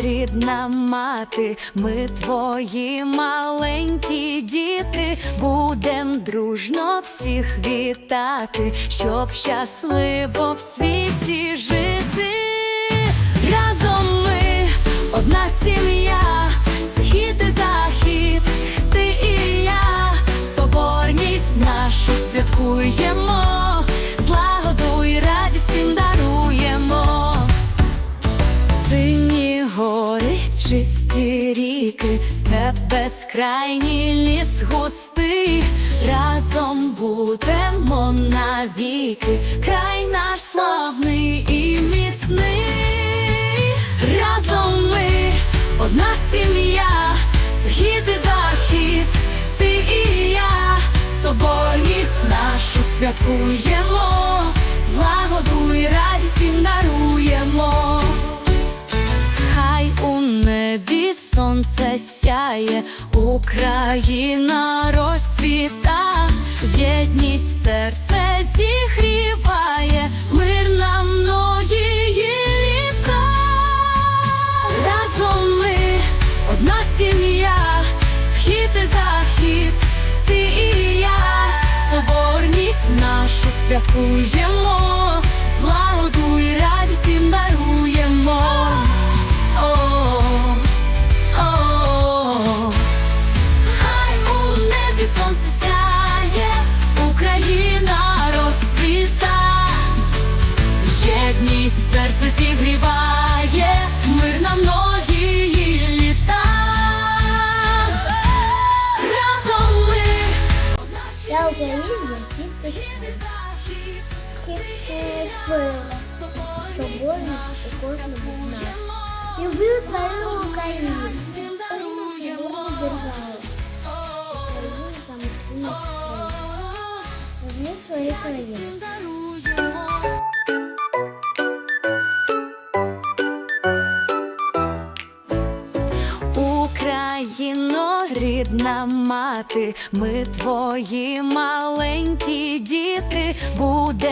рідна мати, ми твої маленькі діти, будем дружно всіх вітати, щоб щасливо в світі жити. Разом ми одна сім'я, схід і захід, ти і я, соборність нашу святкуємо, чисті ріки, степ безкрайній ліс густий, разом будемо навіки, край наш славний і міцний. Разом ми одна сім'я, схід і захід, ти і я, соборність нашу святкуємо, злагоду і радість всім даруємо. Сяє, Україна розцвіта, єдність серце зігріває, мир на многії літа. Разом ми одна сім'я, схід і захід, ти і я, соборність нашу святкуємо, злагоду і радість єдність серце зігріває, мир на многії літа. Разом ми Я Україна, тільки тільки сила, соборність у кожному з нас. Люблю свою Україну, свою державу. Люблю самостійну Україну. Люблю свою країну. Україно, рідна мати, ми твої маленькі діти, будем